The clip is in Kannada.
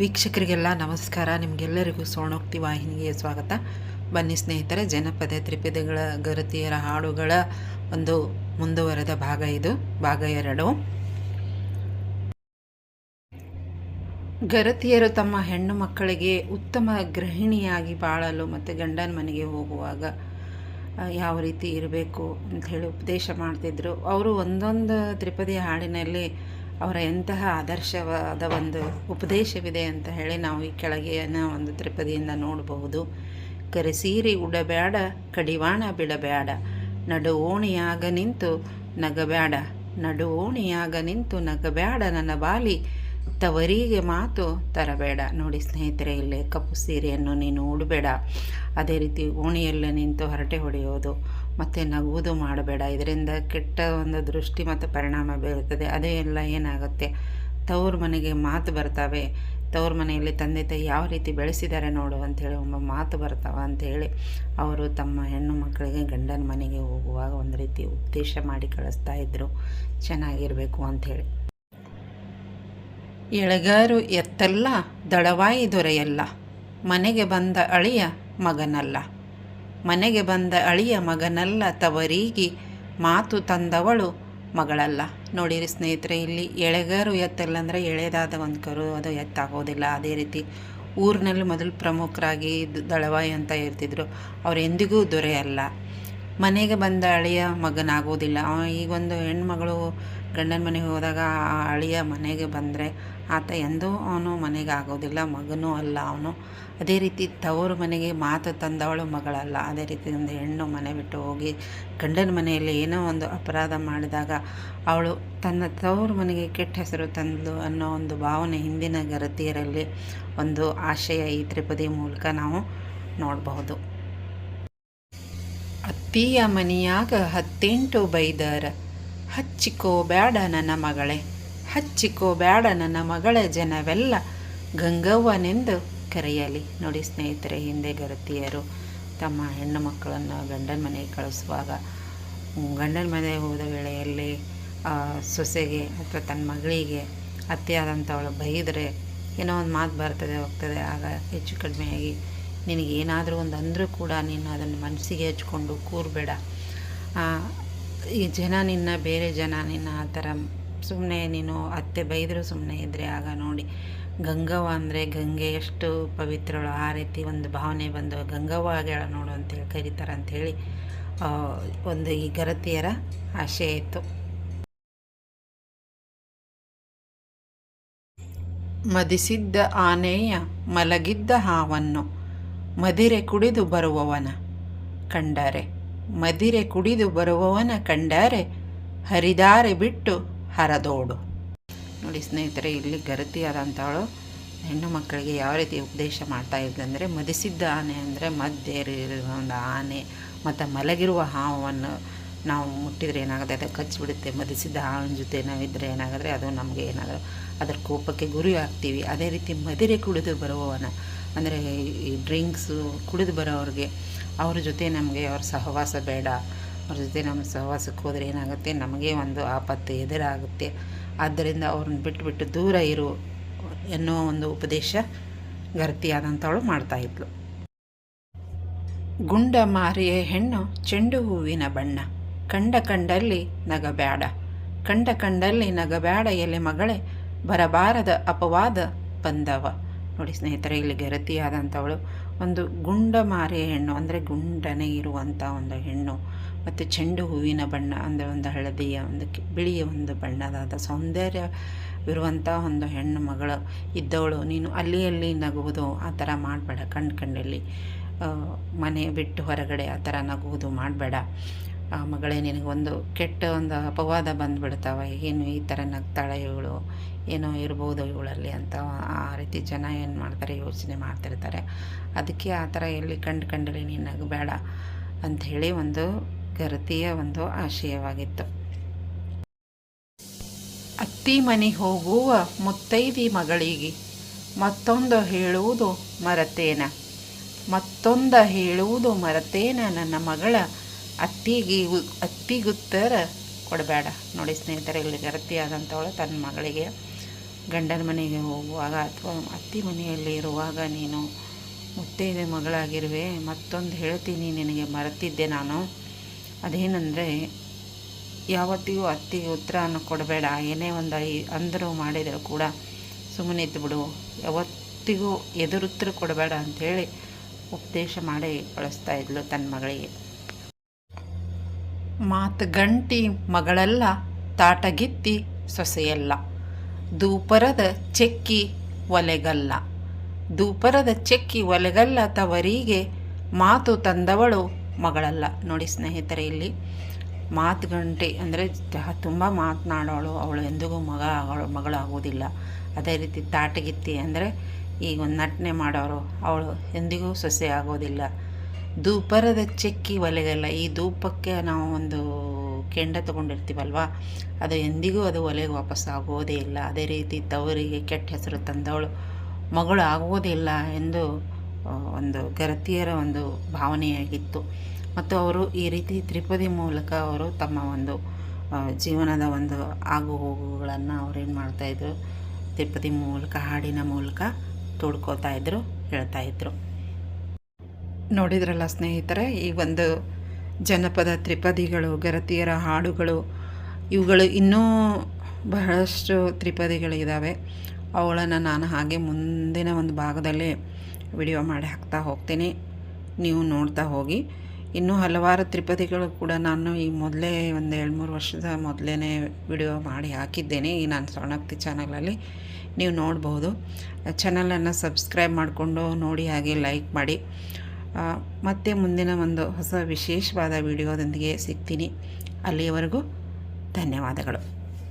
ವೀಕ್ಷಕರಿಗೆಲ್ಲ ನಮಸ್ಕಾರ. ನಿಮಗೆಲ್ಲರಿಗೂ ಸೋಣೋಕ್ತಿ ವಾಹಿನಿಗೆ ಸ್ವಾಗತ. ಬನ್ನಿ ಸ್ನೇಹಿತರೆ, ಜನಪದ ತ್ರಿಪದಿಗಳ ಗರತಿಯರ ಹಾಡುಗಳ ಒಂದು ಮುಂದುವರೆದ ಭಾಗ ಇದು. ಭಾಗ ಎರಡು. ಗರತಿಯರು ತಮ್ಮ ಹೆಣ್ಣು ಮಕ್ಕಳಿಗೆ ಉತ್ತಮ ಗೃಹಿಣಿಯಾಗಿ ಬಾಳಲು ಮತ್ತು ಗಂಡನ ಮನೆಗೆ ಹೋಗುವಾಗ ಯಾವ ರೀತಿ ಇರಬೇಕು ಅಂತ ಹೇಳಿ ಉಪದೇಶ ಮಾಡ್ತಿದ್ರು. ಅವರು ಒಂದೊಂದು ತ್ರಿಪದಿ ಹಾಡಿನಲ್ಲಿ ಅವರ ಎಂತಹ ಆದರ್ಶವಾದ ಒಂದು ಉಪದೇಶವಿದೆ ಅಂತ ಹೇಳಿ ನಾವು ಈ ಕೆಳಗೆಯನ್ನ ಒಂದು ತ್ರಿಪದಿಯಿಂದ ನೋಡಬಹುದು. ಕರೆಸೀರಿ ಉಡಬೇಡ, ಕಡಿವಾಣ ಬಿಡಬೇಡ ನಡು ಓಣಿಯಾಗ ನಿಂತು ನಗಬೇಡ ನಡು ಓಣಿಯಾಗ ನಿಂತು ನಗಬೇಡ ನನ್ನ ಬಾಲಿ, ತವರಿಗೆ ಮಾತು ತರಬೇಡ. ನೋಡಿ ಸ್ನೇಹಿತರೆ, ಇಲ್ಲೇ ಕಪ್ಪು ಸೀರೆಯನ್ನು ನೀನು ಉಡಬೇಡ. ಅದೇ ರೀತಿ ಓಣಿಯಲ್ಲೇ ನಿಂತು ಹರಟೆ ಹೊಡೆಯೋದು. ಮತ್ತು ನಗುವುದು ಮಾಡಬೇಡ. ಇದರಿಂದ ಕೆಟ್ಟ ಒಂದು ದೃಷ್ಟಿ ಮತ್ತು ಪರಿಣಾಮ ಬೀರುತ್ತದೆ. ಅದೇ ಎಲ್ಲ ಏನಾಗುತ್ತೆ? ತವ್ರ ಮನೆಗೆ ಮಾತು ಬರ್ತಾವೆ. ತವ್ರ ಮನೆಯಲ್ಲಿ ತಂದೆ ತಾಯಿ ಯಾವ ರೀತಿ ಬೆಳೆಸಿದ್ದಾರೆ ನೋಡು ಅಂಥೇಳಿ ಒಬ್ಬ ಮಾತು ಬರ್ತಾವ ಅಂಥೇಳಿ ಅವರು ತಮ್ಮ ಹೆಣ್ಣು ಮಕ್ಕಳಿಗೆ ಗಂಡನ ಮನೆಗೆ ಹೋಗುವಾಗ ಒಂದು ರೀತಿ ಉದ್ದೇಶ ಮಾಡಿ ಕಳಿಸ್ತಾ ಇದ್ದರು ಚೆನ್ನಾಗಿರಬೇಕು ಅಂಥೇಳಿ. ಎಳಗಾರು ಎತ್ತಲ್ಲ ದಳವಾಯಿ ದೊರೆಯಲ್ಲ. ಮನೆಗೆ ಬಂದ ಅಳಿಯ ಮಗನಲ್ಲ. ಮನೆಗೆ ಬಂದ ಅಳಿಯ ಮಗನಲ್ಲ ತವರೀಗಿ ಮಾತು ತಂದವಳು ಮಗಳಲ್ಲ. ನೋಡಿರಿ ಸ್ನೇಹಿತರೆ, ಇಲ್ಲಿ ಎಳೆಗಾರು ಎತ್ತಲ್ಲ ಅಂದರೆ ಎಳೆದಾದ ಒಂದು ಕರು, ಅದು ಎತ್ತಾಗೋದಿಲ್ಲ. ಅದೇ ರೀತಿ ಊರಿನಲ್ಲಿ ಮೊದಲು ಪ್ರಮುಖರಾಗಿ ದಳವಾಯಿ ಅಂತ ಇರ್ತಿದ್ರು. ಅವ್ರು ಎಂದಿಗೂ ದೊರೆಯಲ್ಲ. ಮನೆಗೆ ಬಂದ ಅಳಿಯ ಮಗನಾಗೋದಿಲ್ಲ. ಈಗ ಈಗೊಂದು ಹೆಣ್ಮಗಳು ಗಂಡನ ಮನೆಗೆ ಹೋದಾಗ ಆ ಅಳಿಯ ಮನೆಗೆ ಬಂದರೆ ಆತ ಎಂದೂ ಅವನು ಮನೆಗೆ ಆಗೋದಿಲ್ಲ, ಮಗನೂ ಅಲ್ಲ ಅವನು. ಅದೇ ರೀತಿ ತವರು ಮನೆಗೆ ಮಾತು ತಂದವಳು ಮಗಳಲ್ಲ. ಅದೇ ರೀತಿ ಒಂದು ಹೆಣ್ಣು ಮನೆ ಬಿಟ್ಟು ಹೋಗಿ ಗಂಡನ ಮನೆಯಲ್ಲಿ ಏನೋ ಒಂದು ಅಪರಾಧ ಮಾಡಿದಾಗ ಅವಳು ತನ್ನ ತವರು ಮನೆಗೆ ಕೆಟ್ಟ ಹೆಸರು ತಂದು ಅನ್ನೋ ಒಂದು ಭಾವನೆ ಹಿಂದಿನ ಗರತಿಯರಲ್ಲಿ ಒಂದು ಆಶಯ ಈ ತ್ರಿಪದಿ ಮೂಲಕ ನಾವು ನೋಡಬಹುದು. ಅತ್ತಿಯ ಮನೆಯಾಗ ಹತ್ತೆಂಟು ಬೈದರ. ಹಚ್ಚಿಕೋ ಬ್ಯಾಡ ನನ್ನ ಮಗಳೇ, ಹಚ್ಚಿಕೋ ಬ್ಯಾಡ ನನ್ನ ಮಗಳ ಜನವೆಲ್ಲ ಗಂಗವ್ವನೆಂದು ಕರೆಯಲಿ. ನೋಡಿ ಸ್ನೇಹಿತರೆ, ಹಿಂದೆ ಗರತಿಯರು ತಮ್ಮ ಹೆಣ್ಣು ಮಕ್ಕಳನ್ನು ಗಂಡನ ಮನೆಗೆ ಕಳಿಸುವಾಗ, ಗಂಡನ ಮನೆಗೆ ಹೋದ ವೇಳೆಯಲ್ಲಿ ಸೊಸೆಗೆ ಅಥವಾ ತನ್ನ ಮಗಳಿಗೆ ಅತ್ತೆಯಾದಂಥವಳು ಬೈದರೆ ಏನೋ ಒಂದು ಮಾತು ಬರ್ತದೆ, ಹೋಗ್ತದೆ. ಆಗ ಹೆಚ್ಚು ಕಡಿಮೆಯಾಗಿ, ನಿನಗೇನಾದರೂ ಒಂದು ಅಂದರೂ ಕೂಡ ನೀನು ಅದನ್ನು ಮನಸ್ಸಿಗೆ ಹಚ್ಕೊಂಡು ಕೂರಬೇಡ. ಈ ಜನ ನಿನ್ನ, ಬೇರೆ ಜನ ನಿನ್ನ, ಆ ಥರ ಸುಮ್ಮನೆ ನೀನು ಅತ್ತೆ ಬೈದರೂ ಸುಮ್ಮನೆ ಇದ್ದರೆ ಆಗ ನೋಡಿ. ಗಂಗವ್ವ ಅಂದರೆ ಗಂಗೆ ಎಷ್ಟು ಪವಿತ್ರಳು. ಆ ರೀತಿ ಒಂದು ಭಾವನೆ ಬಂದು ಗಂಗವ್ವ ಆಗ್ಯಾಳ ನೋಡು ಅಂತೇಳಿ ಕರೀತಾರೆ ಅಂಥೇಳಿ ಒಂದು ಈ ಗರತಿಯರ ಆಶಯ ಇತ್ತು. ಮದಿಸಿದ್ದ ಆನೆಯ ಮಲಗಿದ್ದ ಹಾವನ್ನು ಮದಿರೆ ಕುಡಿದು ಬರುವವನ ಕಂಡರೆ. ಮದಿರೆ ಕುಡಿದು ಬರುವವನ ಕಂಡರೆ ಹರಿದಾರೆ ಬಿಟ್ಟು ಹರದೋಡು. ನೋಡಿ ಸ್ನೇಹಿತರೆ, ಇಲ್ಲಿ ಗರತಿಯಾದಂಥವಳು ಹೆಣ್ಣು ಮಕ್ಕಳಿಗೆ ಯಾವ ರೀತಿ ಉಪದೇಶ ಮಾಡ್ತಾ ಇದ್ದಂದರೆ ಮದಿಸಿದ್ದ ಆನೆ ಅಂದರೆ ಮದ್ದೇರಿರುವ ಒಂದು ಆನೆ ಮತ್ತು ಮಲಗಿರುವ ಹಾವನ್ನು ನಾವು ಮುಟ್ಟಿದರೆ ಏನಾಗುತ್ತೆ? ಅದು ಕಚ್ಚಿಬಿಡುತ್ತೆ. ಮದಿಸಿದ್ದ ಹಾವಿನ ಜೊತೆ ನಾವಿದ್ದರೆ ಏನಾಗಿದ್ರೆ ಅದು ನಮಗೆ ಏನಾದರೂ, ಅದರ ಕೋಪಕ್ಕೆ ಗುರಿ ಆಗ್ತೀವಿ ಅದೇ ರೀತಿ ಮದಿರೆ ಕುಡಿದು ಬರುವವನ ಅಂದರೆ ಈ ಡ್ರಿಂಕ್ಸು ಕುಡಿದು ಬರೋವ್ರಿಗೆ, ಅವ್ರ ಜೊತೆ ನಮಗೆ ಅವ್ರ ಸಹವಾಸ ಬೇಡ. ಅವ್ರ ಜೊತೆ ನಮ್ಮ ಸಹವಾಸಕ್ಕೆ ಹೋದರೆ ಏನಾಗುತ್ತೆ? ನಮಗೆ ಒಂದು ಆಪತ್ತು ಎದುರಾಗುತ್ತೆ. ಆದ್ದರಿಂದ ಅವ್ರನ್ನ ಬಿಟ್ಟು ಬಿಟ್ಟು ದೂರ ಇರು ಎನ್ನುವ ಒಂದು ಉಪದೇಶ ಗರ್ತಿಯಾದಂಥವಳು ಮಾಡ್ತಾಯಿದ್ಲು ಗುಂಡ ಮಾರಿಯ ಹೆಣ್ಣು, ಚೆಂಡು ಹೂವಿನ ಬಣ್ಣ. ಕಂಡ ಕಂಡಲ್ಲಿ ನಗಬ್ಯಾಡ. ಕಂಡ ಕಂಡಲ್ಲಿ ನಗಬ್ಯಾಡ ಎಲೆ ಮಗಳೇ, ಬರಬಾರದ ಅಪವಾದ ಬಂದವ. ನೋಡಿ ಸ್ನೇಹಿತರೆ, ಇಲ್ಲಿ ಗೆರತಿಯಾದಂಥವಳು ಒಂದು ಗುಂಡ ಮಾರಿಯ ಹೆಣ್ಣು, ಅಂದರೆ ಗುಂಡನೆ ಇರುವಂಥ ಒಂದು ಹೆಣ್ಣು ಮತ್ತು ಚೆಂಡು ಹೂವಿನ ಬಣ್ಣ, ಅಂದರೆ ಒಂದು ಹಳದಿಯ ಒಂದು ಬಿಳಿಯ ಒಂದು ಬಣ್ಣದಾದ ಸೌಂದರ್ಯ ಇರುವಂಥ ಒಂದು ಹೆಣ್ಣು ಮಗಳು ಇದ್ದವಳು. ನೀನು ಅಲ್ಲಿ ಅಲ್ಲಿ ನಗುವುದು, ಆ ಥರ ಮಾಡಬೇಡ ಕಣ್ಣು ಕಣ್ಣಲ್ಲಿ ಮನೆ ಬಿಟ್ಟು ಹೊರಗಡೆ ಆ ಥರ ನಗುವುದು ಮಾಡಬೇಡ. ಆ, ಮಗಳೇ, ನಿನಗೊಂದು ಕೆಟ್ಟ ಒಂದು ಅಪವಾದ ಬಂದುಬಿಡ್ತಾವೆ, ಏನು ಈ ಥರ ನಗ್ತಾಳೆ ಇವಳು? ಏನೋ ಇರ್ಬೋದು ಇವಳಲ್ಲಿ ಅಂತ ಆ ರೀತಿ ಜನ ಏನು ಮಾಡ್ತಾರೆ, ಯೋಚನೆ ಮಾಡ್ತಿರ್ತಾರೆ. ಅದಕ್ಕೆ ಆ ಥರ ಎಲ್ಲಿ ಕಂಡು ಕಂಡಲ್ಲಿ ನೀನು ಬೇಡ ಅಂಥೇಳಿ ಒಂದು ಗರತಿಯ ಒಂದು ಆಶಯವಾಗಿತ್ತು. ಅತ್ತಿ ಮನೆ ಹೋಗುವ ಮುತ್ತೈದಿ ಮಗಳಿಗೆ ಮತ್ತೊಂದು ಹೇಳುವುದು ಮರತೇನ. ಮತ್ತೊಂದು ಹೇಳುವುದು ಮರತೇನ ನನ್ನ ಮಗಳ ಅತ್ತಿಗೆ ಅತ್ತಿಗುತ್ತರ ಕೊಡಬೇಡ. ನೋಡಿ ಸ್ನೇಹಿತರೆ, ಇಲ್ಲಿ ಗರತಿ ಆದಂಥವಳು ತನ್ನ ಮಗಳಿಗೆ ಗಂಡನ ಮನೆಗೆ ಹೋಗುವಾಗ ಅಥವಾ ಅತ್ತಿ ಮನೆಯಲ್ಲಿ ಇರುವಾಗ ನೀನು ಮುತ್ತೈದೆ ಮಗಳಾಗಿರುವೆ, ಮತ್ತೊಂದು ಹೇಳ್ತೀನಿ ನಿನಗೆ ಮರೆತಿದ್ದೆ ನಾನು. ಅದೇನೆಂದರೆ, ಯಾವತ್ತಿಗೂ ಅತ್ತಿಗೆ ಉತ್ತರನ ಕೊಡಬೇಡ, ಏನೇ ಒಂದು ಐ, ಅಂದರು ಮಾಡಿದರೂ ಕೂಡ ಸುಮ್ಮನೆ ಬಿಡು. ಯಾವತ್ತಿಗೂ ಎದುರುತ್ತರ ಕೊಡಬೇಡ ಅಂಥೇಳಿ ಉಪದೇಶ ಮಾಡಿ ಕಳಿಸ್ತಾ ಇದ್ಲು ತನ್ನ ಮಗಳಿಗೆ. ಮಾತು ಗಂಟಿ ಮಗಳಲ್ಲ ತಾಟಗಿತ್ತಿ ಸೊಸೆಯಲ್ಲ. ದೂಪರದ ಚೆಕ್ಕಿ ಒಲೆಗಲ್ಲ. ದೂಪರದ ಚೆಕ್ಕಿ ಒಲೆಗಲ್ಲ ತವರಿಗೆ ಮಾತು ತಂದವಳು ಮಗಳಲ್ಲ. ನೋಡಿ ಸ್ನೇಹಿತರೆ, ಇಲ್ಲಿ ಮಾತು ಗಂಟೆ ಅಂದರೆ ತುಂಬ ಮಾತನಾಡೋಳು ಅವಳು. ಎಂದಿಗೂ ಮಗ ಆಗೋಳು, ಮಗಳಾಗೋದಿಲ್ಲ. ಅದೇ ರೀತಿ ತಾಟಗಿತ್ತಿ ಅಂದರೆ ಈಗ ಒಂದು ನಟನೆ ಮಾಡೋರು ಅವಳು. ಎಂದಿಗೂ ಸೊಸೆ ಆಗೋದಿಲ್ಲ ದೂಪರದ ಚೆಕ್ಕಿ ಒಲೆಗಲ್ಲ. ಈ ಧೂಪಕ್ಕೆ ನಾವು ಒಂದು ಕೆಂಡ ತೊಗೊಂಡಿರ್ತೀವಲ್ವ? ಅದು ಎಂದಿಗೂ ಅದು ಒಲೆಗೆ ವಾಪಸ್ ಆಗೋದೇ ಇಲ್ಲ. ಅದೇ ರೀತಿ ತವರಿಗೆ ಕೆಟ್ಟ ಹೆಸರು ತಂದವಳು. ಮಗಳು ಆಗೋದಿಲ್ಲ ಎಂದು ಒಂದು ಗರತಿಯರ ಒಂದು ಭಾವನೆಯಾಗಿತ್ತು. ಮತ್ತು ಅವರು ಈ ರೀತಿ ತ್ರಿಪದಿ ಮೂಲಕ ಅವರು ತಮ್ಮ ಒಂದು ಜೀವನದ ಒಂದು ಆಗು ಹೋಗುಗಳನ್ನು ಅವ್ರೇನು ಮಾಡ್ತಾಯಿದ್ರು ತ್ರಿಪದಿ ಮೂಲಕ, ಹಾಡಿನ ಮೂಲಕ ತೋಡ್ಕೋತಾಯಿದ್ರು ಹೇಳ್ತಾಯಿದ್ರು ನೋಡಿದ್ರಲ್ಲ ಸ್ನೇಹಿತರೆ, ಈ ಒಂದು ಜನಪದ ತ್ರಿಪದಿಗಳು, ಗರತಿಯರ ಹಾಡುಗಳು, ಇವುಗಳು ಇನ್ನೂ ಬಹಳಷ್ಟು ತ್ರಿಪದಿಗಳಿದ್ದಾವೆ ಅವುಗಳನ್ನು ನಾನು ಹಾಗೆ ಮುಂದಿನ ಒಂದು ಭಾಗದಲ್ಲಿ ವಿಡಿಯೋ ಮಾಡಿ ಹಾಕ್ತಾ ಹೋಗ್ತೀನಿ. ನೀವು ನೋಡ್ತಾ ಹೋಗಿ. ಇನ್ನೂ ಹಲವಾರು ತ್ರಿಪದಿಗಳು ಕೂಡ ನಾನು ಈ ಮೊದಲೇ ಒಂದು ಎರಡು ಮೂರು ವರ್ಷದ ಮೊದಲೇ ವಿಡಿಯೋ ಮಾಡಿ ಹಾಕಿದ್ದೇನೆ ಈ ನಾನು ಸೊಣಕ್ತಿ ಚಾನಲಲ್ಲಿ ನೀವು ನೋಡ್ಬೋದು. ಚಾನಲನ್ನು ಸಬ್ಸ್ಕ್ರೈಬ್ ಮಾಡಿಕೊಂಡು ನೋಡಿ ಹಾಗೆ ಲೈಕ್ ಮಾಡಿ. ಮತ್ತೆ ಮುಂದಿನ ಒಂದು ಹೊಸ ವಿಶೇಷವಾದ ವಿಡಿಯೋದೊಂದಿಗೆ ಸಿಗ್ತೀನಿ. ಅಲ್ಲಿಯವರೆಗೂ ಧನ್ಯವಾದಗಳು.